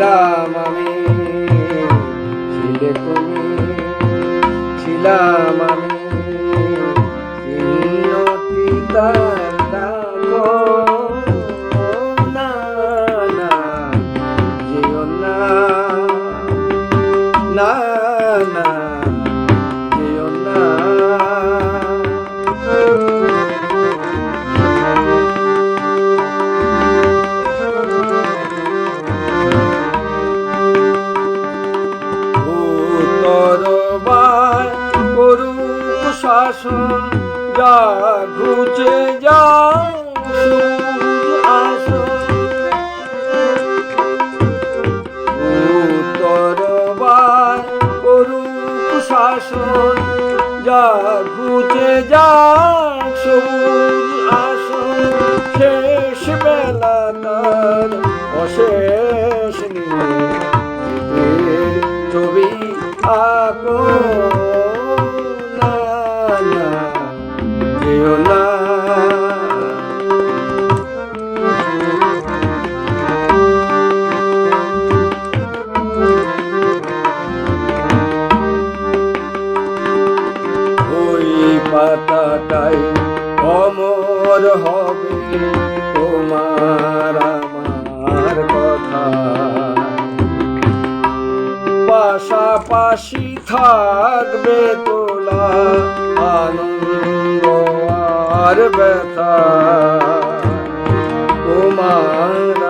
ছিলাম আমি। ছিলে তুমি ছিলাম যা ঘুচে যা শাসন যা ঘুচে যা সবুজ আসন। শেষ বেলা তার অশেষ নিয়ে। ছবি আঁকো। অমর হবে তোমার আমার কথা। পাশাপাশি থাকবে তোলা আনন্দ আর ব্যথা। তোমার